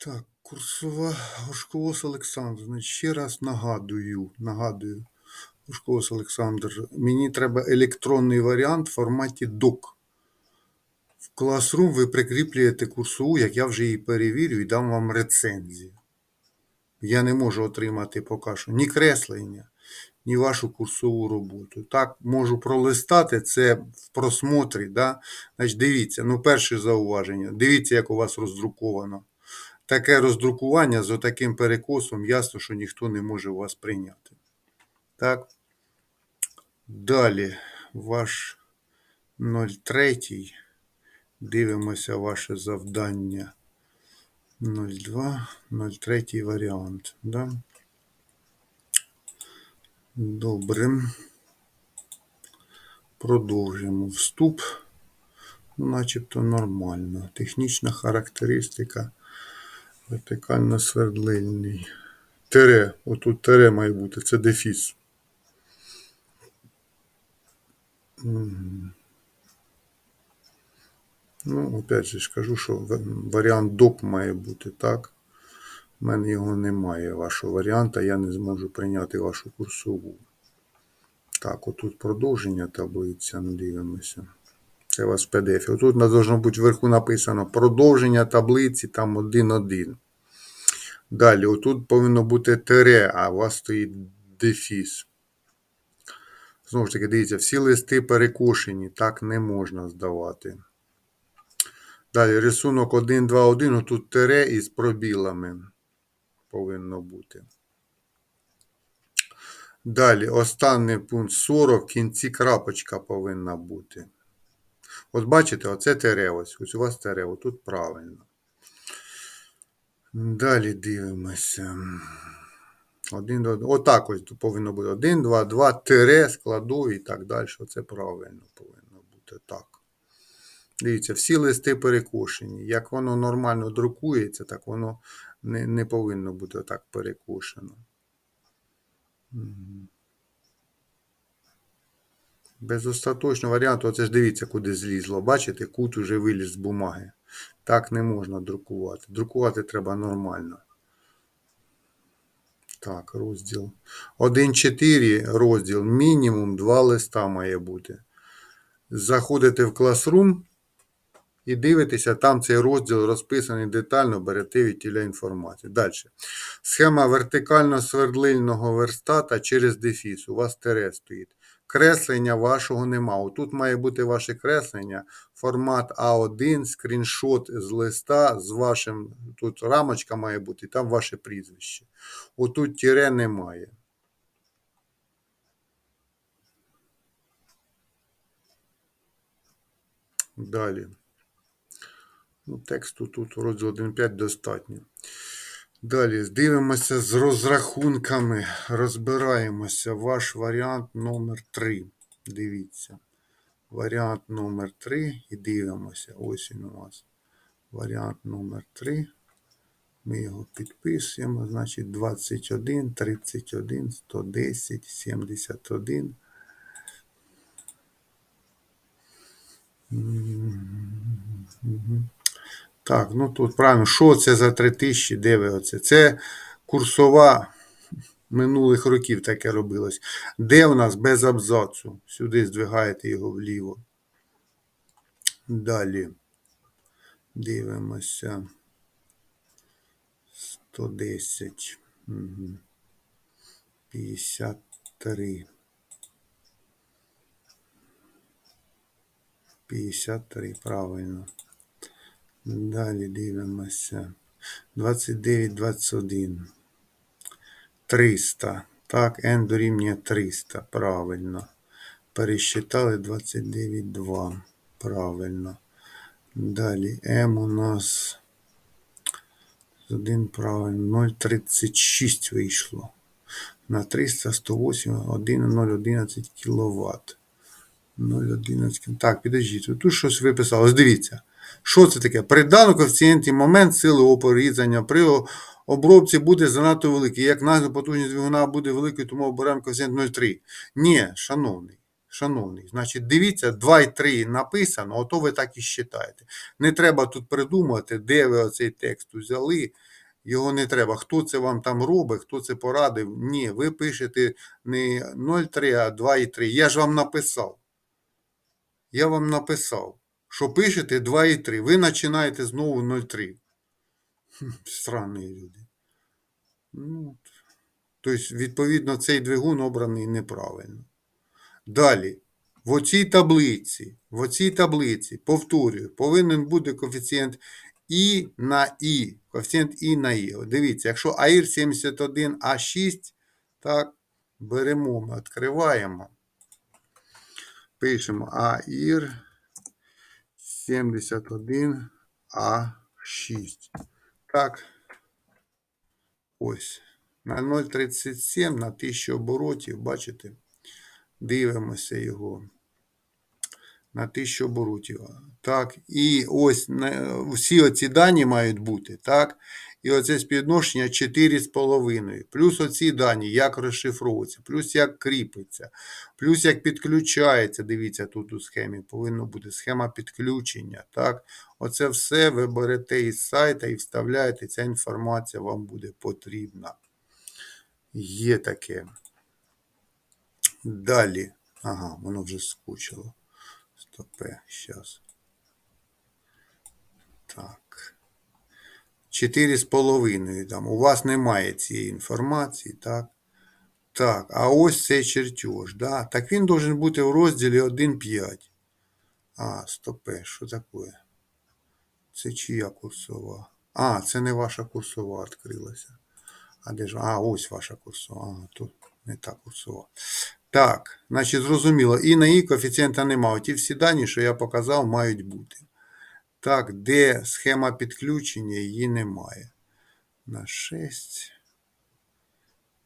Так, курсова Горшковос Олександр. Ще раз нагадую, нагадую, Горшковос Олександр, мені треба електронний варіант в форматі DOC. В Classroom ви прикріплюєте курсову, як я вже її перевірю і дам вам рецензію. Я не можу отримати поки що ні креслення, ні вашу курсову роботу. Так, можу пролистати це в просмотрі. Да? Значить, дивіться, ну перше зауваження. Дивіться, як у вас роздруковано. Таке роздрукування з отаким перекосом, ясно, що ніхто не може вас прийняти. Так. Далі ваш 03. Дивимося ваше завдання. 02, 03 варіант. Да? Добре. Продовжимо вступ. Начебто нормально. Технічна характеристика. Вертикально свердлильний. Тере. Отут тере має бути. Це дефіс. Ну, опять же ж кажу, що варіант доп має бути так. У мене його немає, вашого варіанта, я не зможу прийняти вашу курсову. Так, отут продовження таблиця, ну, дивимося. Це у вас в PDF. Отут на- должно бути вверху написано продовження таблиці, там 1.1. Далі, отут повинно бути тире, а у вас стоїть дефіс. Знову ж таки, дивіться, всі листи перекошені, так не можна здавати. Далі рисунок 1, 2, 1, отут тире із пробілами повинно бути. Далі, останній пункт 40, в кінці крапочка повинна бути. От бачите, оце тире, ось, ось у вас тире, отут правильно. Далі дивимося. 1, 2, 1. Отак ось повинно бути 1, 2, 2, тире, складу і так далі. Оце правильно повинно бути так. Дивіться, всі листи перекошені. Як воно нормально друкується, так воно не, не повинно бути так перекошено. Мгм. Без остаточного варіанту, оце ж дивіться, куди злізло. Бачите, кут уже виліз з бумаги. Так не можна друкувати. Друкувати треба нормально. Так, розділ. 1.4 розділ. Мінімум 2 листа має бути. Заходите в Classroom і дивитеся, там цей розділ розписаний детально, берете від тіля інформацію. Далі. Схема вертикально-свердлильного верстата через дефіс. У вас тире стоїть. Креслення вашого нема. Отут має бути ваше креслення, формат А1, скріншот з листа з вашим. Тут рамочка має бути, там ваше прізвище. Отут тіре немає. Далі. Ну, тексту тут розділ 1.5 достатньо. Далі дивимося з розрахунками, розбираємося. Ваш варіант номер 3. Дивіться. Варіант номер 3 і дивимося. Ось він у вас. Варіант номер 3. Ми його підписуємо. Значить 21, 31, 110, 71. Мгм. Так, ну тут правильно, що це за 3000, де ви оце? Це курсова минулих років таке робилось. Де у нас без абзацу? Сюди здвигаєте його вліво. Далі. Дивимося. 110. Угу. 53. 53, правильно. Далі дивимося. 29, 21. 300. Так, n дорівнює 300. Правильно. Пересчитали 29, 2. Правильно. Далі m у нас 1 правильно. 0,36 вийшло. На 300, 108, 1, 0,11 кВт. 0,11. Так, підождіть. Тут щось виписало. Ось дивіться. Що це таке? При даному коефіцієнті момент сили опору різання при обробці буде занадто великий. Як назву потужність двигуна буде великою, тому оберемо коефіцієнт 0,3. Ні, шановний. Шановний, значить, дивіться, 2 і 3 написано, ото ви так і считаєте. Не треба тут придумати, де ви оцей текст взяли. Його не треба. Хто це вам там робить, хто це порадив. Ні, ви пишете не 0,3, а 2,3. Я ж вам написав. Я вам написав, що пишете 2,3. Ви починаєте знову 0,3. Странні люди. Ну, тобто, відповідно, цей двигун обраний неправильно. Далі. В оцій таблиці, в оцій таблиці, повторюю, повинен бути коефіцієнт І на І. Коефіцієнт І на І. Дивіться, якщо АІР 71А6, так, беремо, ми відкриваємо. Пишемо АІР 71А6. Так. Ось. На 0,37 на 1000 оборотів, бачите? Дивимося його. На 1000 оборотів. Так, і ось всі оці дані мають бути, так? І оце співвідношення 4,5. Плюс оці дані, як розшифровується, плюс як кріпиться, плюс як підключається. Дивіться, тут у схемі повинно бути схема підключення. Так? Оце все ви берете із сайта і вставляєте. Ця інформація вам буде потрібна. Є таке. Далі. Ага, воно вже скучило. Стопе, зараз. Так. Чотири з половиною там. У вас немає цієї інформації, так? Так, а ось цей чертеж, да? Так він должен бути в розділі 1.5. А, стопе, що таке? Це чия курсова? А, це не ваша курсова відкрилася. А де ж? А, ось ваша курсова. А, тут не та курсова. Так, значить, зрозуміло. І на і коефіцієнта немає. Ті всі дані, що я показав, мають бути. Так, де схема підключення, її немає. На 6.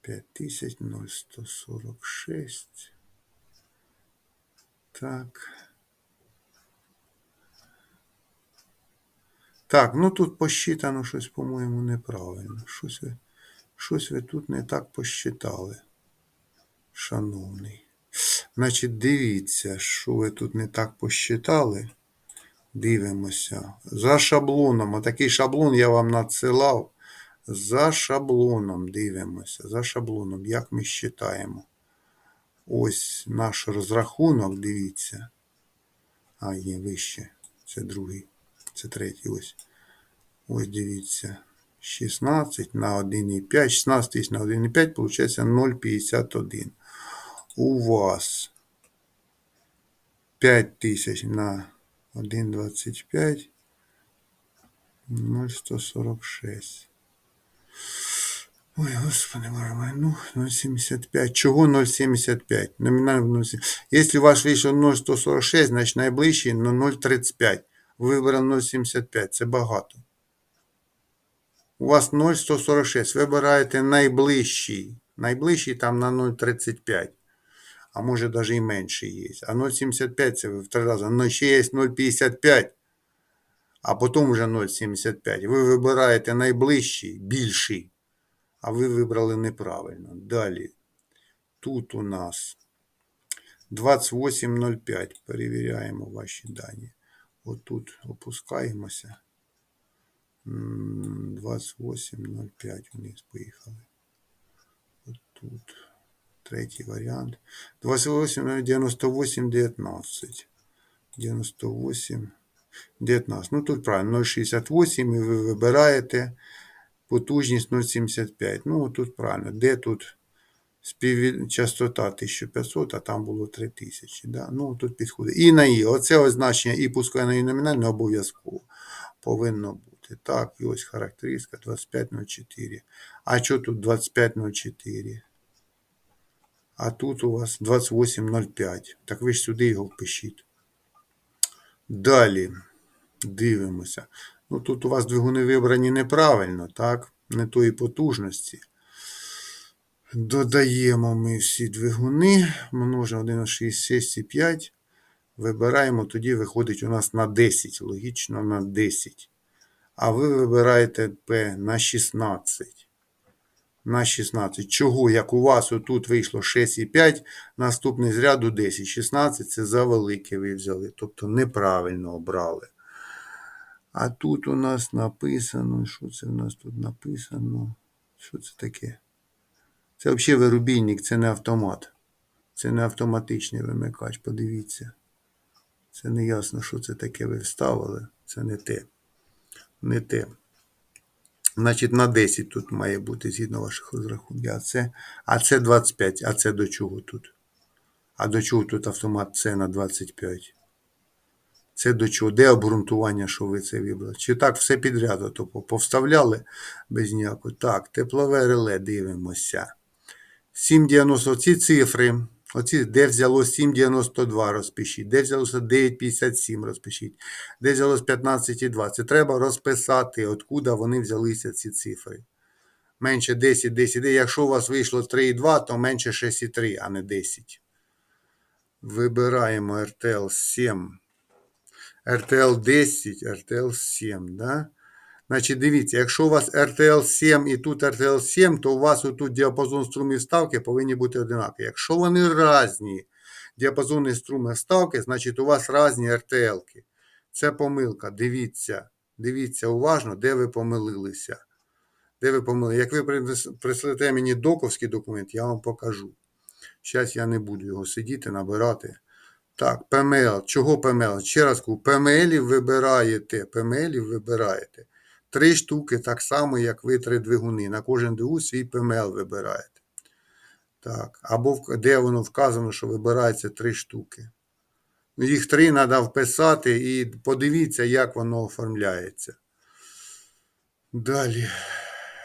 500146. Так. Так, ну тут посчитано щось, по-моєму, неправильно. Щось ви, щось ви тут не так посчитали, шановний. Значить, дивіться, що ви тут не так посчитали. Дивимося. За шаблоном. Отакий шаблон я вам надсилав. За шаблоном дивимося. За шаблоном, як ми считаємо. Ось наш розрахунок, дивіться. А, є вище. Це другий. Це третій ось. Ось дивіться. 16 на 1,5. 16 тисяч на 1,5, получається 0,51. У вас 5 тисяч на 1,25. 0,146. Ой, господи, боже мой, ну, 0,75. Чого 0,75? Номінально 0,75. Якщо у вас вийшло 0,146, значить найближчий на 0,35. Ви вибрали 0,75. Це багато. У вас 0,146. Вибираєте найближчий. Найближчий там на 0,35. А може навіть і менше є. А 0,75 це ви в три рази. Ну, ще є 0,55. А потім вже 0,75. Ви вибираєте найближчий, більший. А ви вибрали неправильно. Далі. Тут у нас 28.05. Перевіряємо ваші дані. Отут опускаємося. М, 28.05 вниз поїхали. Отут. Третій варіант. 28, 98, 19. 98, 19. Ну тут правильно, 0,68 і ви вибираєте потужність 0,75. Ну тут правильно. Де тут частота 1500, а там було 3000. Да? Ну тут підходить. І на І. Оце означення і пускове і номінальне обов'язково повинно бути. Так, і ось характеристика 2504. А що тут 2504? А тут у вас 28.05. Так ви ж сюди його впишіть. Далі дивимося. Ну тут у вас двигуни вибрані неправильно, так? Не тої потужності. Додаємо ми всі двигуни, множимо 1,66,5. Вибираємо, тоді виходить у нас на 10. Логічно на 10. А ви вибираєте P на 16. На 16. Чого? Як у вас отут вийшло 6,5, наступний з ряду 10. 16 це за велике ви взяли. Тобто неправильно обрали. А тут у нас написано, що це у нас тут написано? Що це таке? Це взагалі вирубільник, це не автомат. Це не автоматичний вимикач, подивіться. Це не ясно, що це таке ви вставили. Це не те. Не те. Значить, на 10 тут має бути згідно ваших розрахунків. А це, а це 25. А це до чого тут? А до чого тут автомат С на 25? Це до чого? Де обґрунтування, що ви це вибрали? Чи так все підряд, а то повставляли без ніякого. Так, теплове реле дивимося. 7,90 ці цифри. Оці, де взяло 7,92 розпишіть, де взялося 9,57 розпишіть, де взялось 15,2. Це треба розписати, откуда вони взялися ці цифри. Менше 10, 10, якщо у вас вийшло 3,2, то менше 6,3, а не 10. Вибираємо RTL 7. RTL 10, RTL 7, да? Значить, дивіться, якщо у вас RTL 7 і тут RTL 7, то у вас тут діапазон струмів ставки повинні бути одинакові. Якщо вони різні діапазони струмів ставки, значить у вас різні RTL. Це помилка. Дивіться, дивіться уважно, де ви помилилися. Де ви помилилися. Як ви прислете мені доковський документ, я вам покажу. Зараз я не буду його сидіти, набирати. Так, PML. Чого PML? Ще раз кажу, PML вибираєте. PML вибираєте. Три штуки так само, як ви три двигуни. На кожен двигун свій PML вибираєте. Так, Або де воно вказано, що вибирається три штуки. Ну, Їх три треба вписати і подивіться, як воно оформляється. Далі.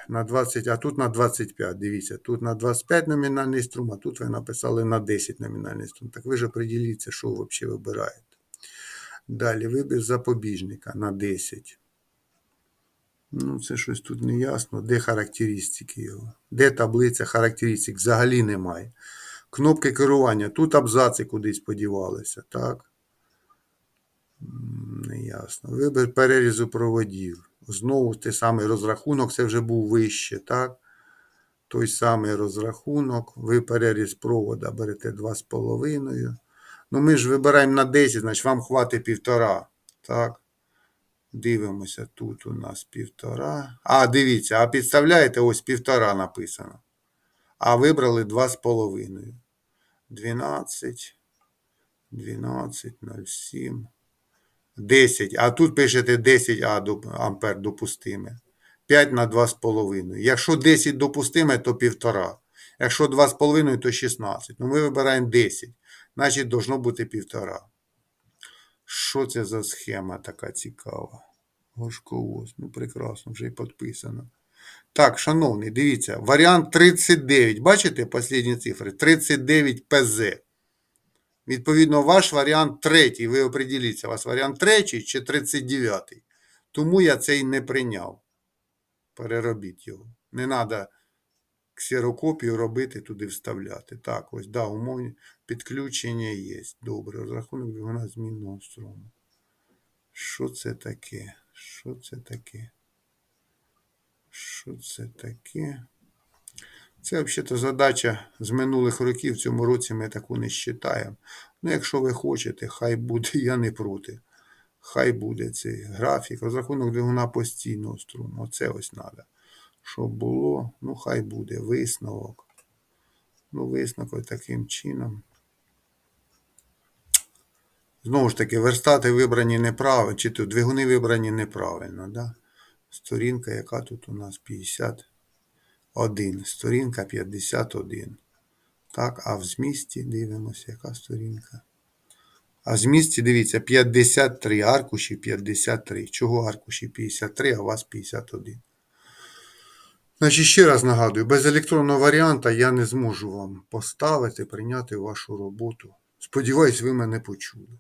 На 20, а тут на 25. Дивіться, тут на 25 номінальний струм, а тут ви написали на 10 номінальний струм. Так ви ж определіться, що ви взагалі вибираєте. Далі вибір запобіжника на 10. Ну, це щось тут не ясно. Де характеристики його? Де таблиця характеристик? Взагалі немає. Кнопки керування. Тут абзаци кудись подівалися, так? Не ясно. Вибір перерізу проводів. Знову той самий розрахунок, це вже був вище, так? Той самий розрахунок. Ви переріз провода берете 2,5. Ну, ми ж вибираємо на 10, значить вам хватить півтора. Так. Дивимося, тут у нас півтора. А, дивіться, а підставляєте, ось півтора написано. А вибрали 2,5. 12, 12, 0,7. 10. А тут пишете 10 ампер допустиме. 5 на 2,5. Якщо 10 допустиме, то 1,5. Якщо 2,5, то 16. Ну, ми вибираємо 10. Значить, должно бути 1,5. Що це за схема така цікава? Горшковоз. Ну, прекрасно, вже і підписано. Так, шановний, дивіться, варіант 39. Бачите останні цифри? 39 ПЗ. Відповідно, ваш варіант третій. Ви определіться, у вас варіант третій чи 39. Тому я цей не прийняв. Переробіть його. Не треба ксерокопію робити, туди вставляти. Так, ось, да, умовні підключення є. Добре, розрахунок двигуна змінного струму. Що це таке? Що це таке? Що це таке? Це взагалі задача з минулих років. В цьому році ми таку не вважаємо. Ну, якщо ви хочете, хай буде, я не проти. Хай буде цей графік. Розрахунок двигуна постійного струму. Оце ось треба. Щоб було, ну хай буде висновок. Ну, висновок таким чином. Знову ж таки, верстати вибрані неправильно, чи то двигуни вибрані неправильно. Да? Сторінка, яка тут у нас 51. Сторінка 51. Так, а в змісті дивимося, яка сторінка. А в змісті, дивіться, 53 аркуші 53. Чого аркуші 53, а у вас 51? Значить, ще раз нагадую, без електронного варіанта я не зможу вам поставити, прийняти вашу роботу. Сподіваюсь, ви мене почули.